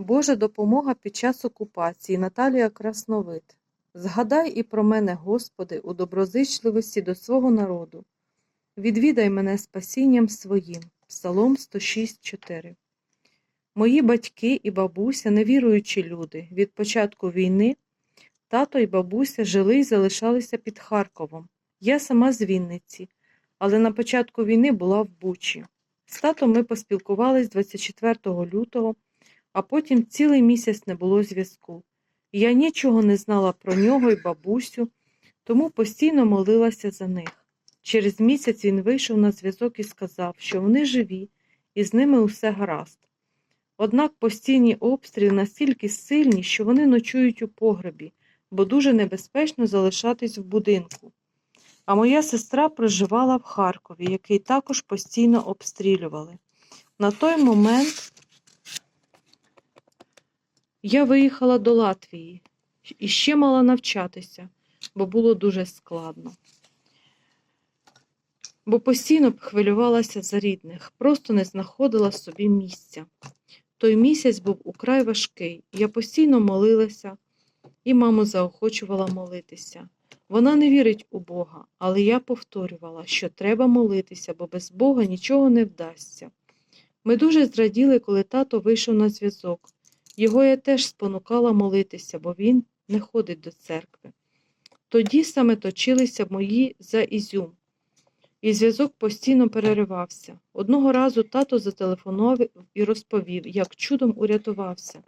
Божа допомога під час окупації Наталія Красновид. Згадай і про мене, Господи, у доброзичливості до свого народу. Відвідай мене спасінням своїм. Псалом 106.4 Мої батьки і бабуся, невіруючі люди, від початку війни тато і бабуся жили і залишалися під Харковом. Я сама з Вінниці, але на початку війни була в Бучі. З татом ми поспілкувались 24 лютого, а потім цілий місяць не було зв'язку. Я нічого не знала про нього і бабусю, тому постійно молилася за них. Через місяць він вийшов на зв'язок і сказав, що вони живі, і з ними усе гаразд. Однак постійні обстріли настільки сильні, що вони ночують у погребі, бо дуже небезпечно залишатись в будинку. А моя сестра проживала в Харкові, який також постійно обстрілювали. На той момент я виїхала до Латвії і ще мала навчатися, бо було дуже складно. Бо постійно хвилювалася за рідних, просто не знаходила собі місця. Той місяць був украй важкий, я постійно молилася і маму заохочувала молитися. Вона не вірить у Бога, але я повторювала, що треба молитися, бо без Бога нічого не вдасться. Ми дуже зраділи, коли тато вийшов на зв'язок. Його я теж спонукала молитися, бо він не ходить до церкви. Тоді саме точилися мої за Ізюм, і зв'язок постійно переривався. Одного разу тато зателефонував і розповів, як чудом урятувався.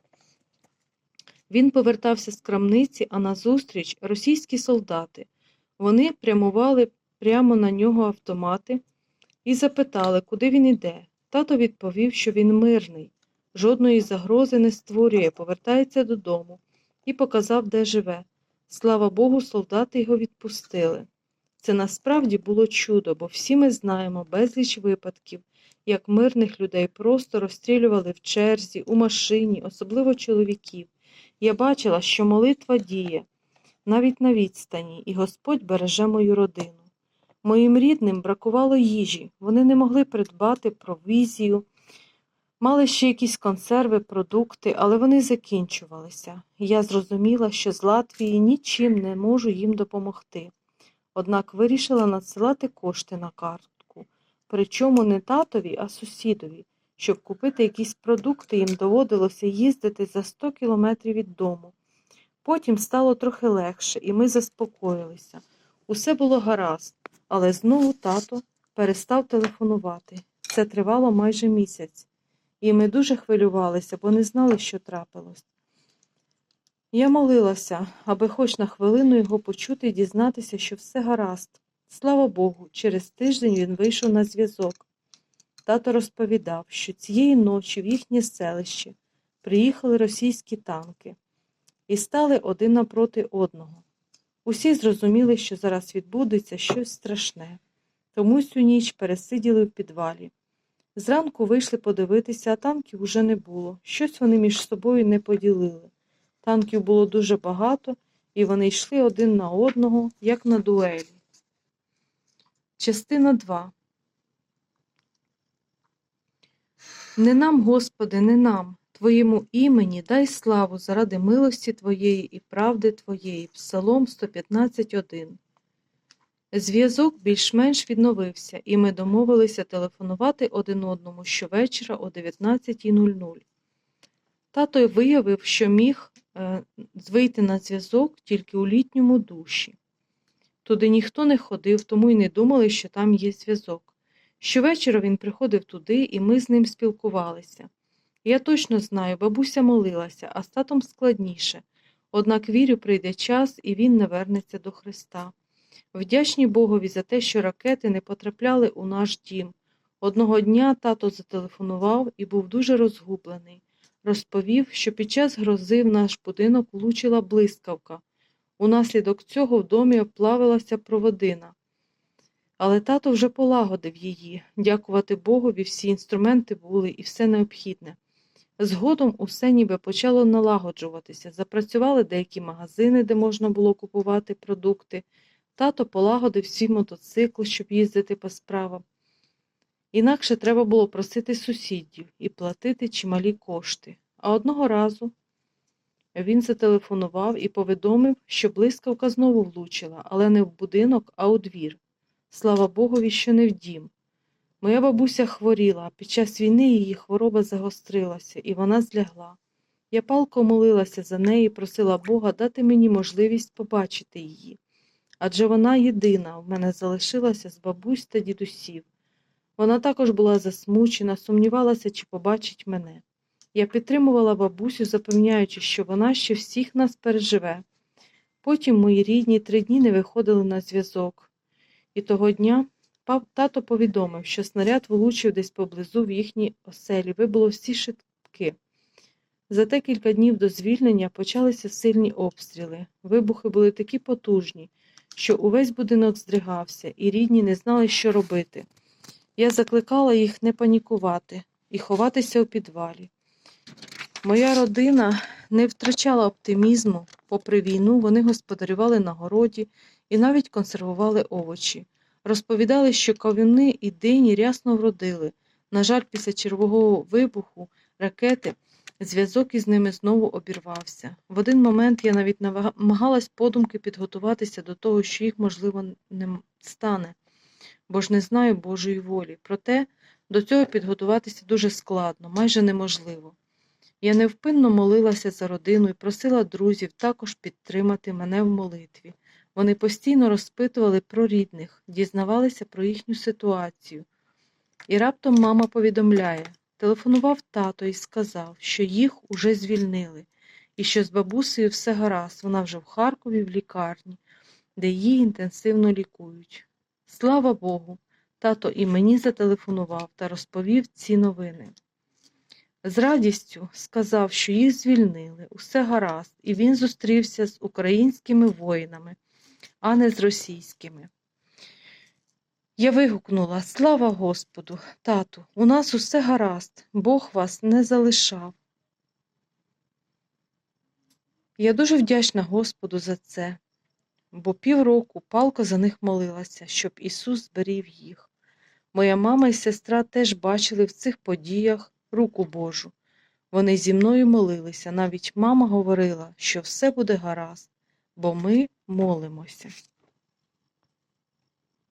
Він повертався з крамниці, а назустріч російські солдати. Вони прямували прямо на нього автомати і запитали, куди він іде. Тато відповів, що він мирний, жодної загрози не створює, повертається додому і показав, де живе. Слава Богу, солдати його відпустили. Це насправді було чудо, бо всі ми знаємо безліч випадків, як мирних людей просто розстрілювали в черзі, у машині, особливо чоловіків. Я бачила, що молитва діє навіть на відстані, і Господь береже мою родину. Моїм рідним бракувало їжі, вони не могли придбати провізію, мали ще якісь консерви, продукти, але вони закінчувалися. Я зрозуміла, що з Латвії нічим не можу їм допомогти. Однак вирішила надсилати кошти на картку, причому не татові, а сусідові. Щоб купити якісь продукти, їм доводилося їздити за 100 кілометрів від дому. Потім стало трохи легше, і ми заспокоїлися. Усе було гаразд, але знову тато перестав телефонувати. Це тривало майже місяць, і ми дуже хвилювалися, бо не знали, що трапилось. Я молилася, аби хоч на хвилину його почути і дізнатися, що все гаразд. Слава Богу, через тиждень він вийшов на зв'язок. Тато розповідав, що цієї ночі в їхнє селище приїхали російські танки і стали один напроти одного. Усі зрозуміли, що зараз відбудеться щось страшне, тому всю ніч пересиділи в підвалі. Зранку вийшли подивитися, а танків уже не було. Щось вони між собою не поділили. Танків було дуже багато, і вони йшли один на одного, як на дуелі. Частина 2 Не нам, Господи, не нам, Твоєму імені дай славу заради милості Твоєї і правди Твоєї. Псалом 115.1 Зв'язок більш-менш відновився, і ми домовилися телефонувати один одному щовечора о 19.00. Тато виявив, що міг е, вийти на зв'язок тільки у літньому душі. Туди ніхто не ходив, тому й не думали, що там є зв'язок. Щовечора він приходив туди, і ми з ним спілкувалися. Я точно знаю, бабуся молилася, а з татом складніше. Однак вірю, прийде час, і він не вернеться до Христа. Вдячні Богові за те, що ракети не потрапляли у наш дім. Одного дня тато зателефонував і був дуже розгублений. Розповів, що під час грози в наш будинок влучила блискавка. Унаслідок цього в домі оплавилася проводина. Але тато вже полагодив її. Дякувати Богові, всі інструменти були і все необхідне. Згодом усе ніби почало налагоджуватися. Запрацювали деякі магазини, де можна було купувати продукти. Тато полагодив свій мотоцикл, щоб їздити по справам. Інакше треба було просити сусідів і платити чималі кошти. А одного разу він зателефонував і повідомив, що блискавка знову влучила, але не в будинок, а у двір. Слава Богові, що не в дім. Моя бабуся хворіла, а під час війни її хвороба загострилася, і вона злягла. Я палко молилася за неї просила Бога дати мені можливість побачити її. Адже вона єдина в мене залишилася з бабусь та дідусів. Вона також була засмучена, сумнівалася, чи побачить мене. Я підтримувала бабусю, запевняючи, що вона ще всіх нас переживе. Потім мої рідні три дні не виходили на зв'язок. І того дня тато повідомив, що снаряд влучив десь поблизу в їхній оселі, вибуло всі шибки. За декілька днів до звільнення почалися сильні обстріли. Вибухи були такі потужні, що увесь будинок здригався, і рідні не знали, що робити. Я закликала їх не панікувати і ховатися у підвалі. Моя родина не втрачала оптимізму. Попри війну, вони господарювали на городі і навіть консервували овочі. Розповідали, що кавуни і дині рясно вродили. На жаль, після чергового вибуху ракети зв'язок із ними знову обірвався. В один момент я навіть намагалась подумки підготуватися до того, що їх, можливо, не стане, бо ж не знаю Божої волі. Проте до цього підготуватися дуже складно, майже неможливо. Я невпинно молилася за родину і просила друзів також підтримати мене в молитві. Вони постійно розпитували про рідних, дізнавалися про їхню ситуацію. І раптом мама повідомляє, телефонував тато і сказав, що їх уже звільнили, і що з бабусею все гаразд, вона вже в Харкові в лікарні, де її інтенсивно лікують. Слава Богу, тато і мені зателефонував та розповів ці новини. З радістю сказав, що їх звільнили, усе гаразд, і він зустрівся з українськими воїнами, а не з російськими. Я вигукнула Слава Господу, тату, у нас усе гаразд, Бог вас не залишав. Я дуже вдячна Господу за це, бо півроку палко за них молилася, щоб Ісус зберіг їх. Моя мама і сестра теж бачили в цих подіях руку Божу. Вони зі мною молилися, навіть мама говорила, що все буде гаразд, бо ми молимося.